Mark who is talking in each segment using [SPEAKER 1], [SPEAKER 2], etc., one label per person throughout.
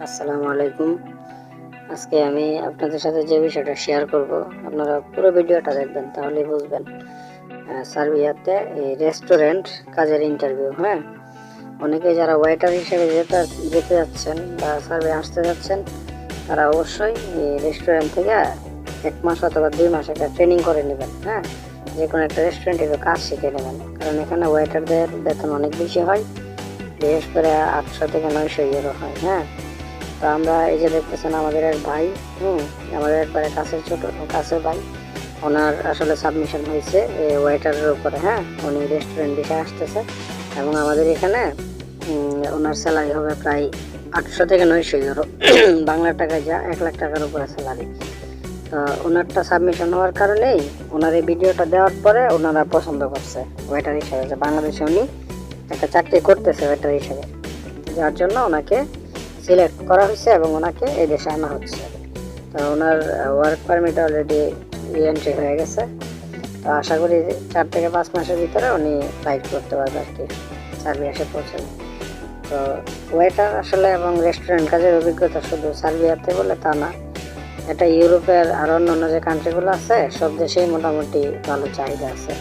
[SPEAKER 1] আসসালামু আলাইকুম। আজকে আমি আপনাদের সাথে যে বিষয়টা শেয়ার করব, আপনারা পুরো ভিডিওটা দেখবেন, তাহলেই বুঝবেন। সার্বিয়াতে এই রেস্টুরেন্ট কাজের ইন্টারভিউ হ্যাঁ? অনেকে যারা ওয়েটার হিসেবে যেতে যেতে যাচ্ছেন বা সার্ভে আসতে যাচ্ছেন, তারা অবশ্যই এই রেস্টুরেন্ট থেকে এক মাস অথবা দুই মাস একটা ট্রেনিং করে নেবেন হ্যাঁ? যে কোনো একটা রেস্টুরেন্টে কাজ শিখে নেবেন। কারণ এখানে ওয়েটারদের বেতন অনেক বেশি হয়, বিশেষ করে আটশো থেকে নয়শো ইউরো হয় হ্যাঁ? তো আমরা এই যে দেখতেছেন আমাদের এক ভাই, হুম, আমাদের একবারে কাছের ছোট, কাছের ভাই। ওনার আসলে সাবমিশন হয়েছে ওয়েটারের উপরে হ্যাঁ? উনি রেস্টুরেন্ট দিকে আসতেছে। এবং আমাদের এখানে ওনার স্যালারি হবে প্রায় আটশো থেকে নয়শো ইউরো বাংলা টাকায় যা এক লাখ টাকার উপরে স্যালারি তো ওনারটা সাবমিশন হওয়ার কারণেই ওনার এই ভিডিওটা দেওয়ার পরে ওনারা পছন্দ করছে ওয়েটার হিসাবে। যে বাংলাদেশে উনি একটা চাকরি করতেছে ওয়েটার হিসাবে। যার জন্য ওনাকে সিলেক্ট করা হয়েছে এবং ওনাকে এই দেশে আনা হচ্ছে। তো ওনার ওয়ার্ক পারমিট অলরেডি এন্ট্রি হয়ে গেছে। তো আশা করি চার থেকে পাঁচ মাসের ভিতরে উনি ফ্লাইট করতে পারবে আর কি সার্বিয়া এসে পৌঁছাবে। তো ওয়েটার আসলে এবং রেস্টুরেন্ট কাজের অভিজ্ঞতা শুধু সার্বিয়াতে বলে তা না, এটা ইউরোপের আর অন্য অন্য যে কান্ট্রিগুলো আছে, সব দেশেই মোটামুটি ভালো চাহিদা আছে।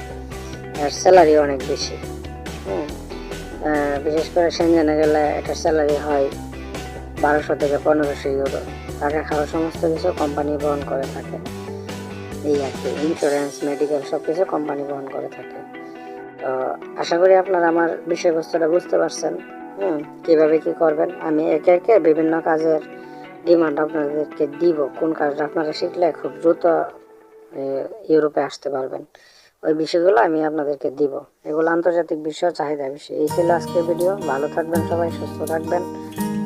[SPEAKER 1] আর স্যালারি অনেক বেশি। বিশেষ করে সেনজেনে গেলে এটার স্যালারি হয় বারোশো থেকে পনেরোশো ইউরো টাকা খাওয়া সমস্ত কিছু কোম্পানি বহন করে থাকে। এই আর কি ইন্স্যুরেন্স মেডিকেল সব কিছু কোম্পানি বহন করে থাকে। তো আশা করি আপনারা আমার বিষয়বস্তুটা বুঝতে পারছেন। হুম, কীভাবে কী করবেন? আমি একে একে বিভিন্ন কাজের ডিমান্ড আপনাদেরকে দিব। কোন কাজটা আপনারা শিখলে খুব দ্রুত ইউরোপে আসতে পারবেন। ওই বিষয়গুলো আমি আপনাদেরকে দিব। এগুলো আন্তর্জাতিক বিষয়, চাহিদা বিষয়। এই ছিল আজকের ভিডিও ভালো থাকবেন সবাই, সুস্থ থাকবেন।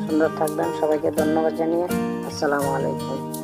[SPEAKER 1] সুন্দর থাকবেন। সবাইকে ধন্যবাদ জানিয়ে আসসালামু আলাইকুম।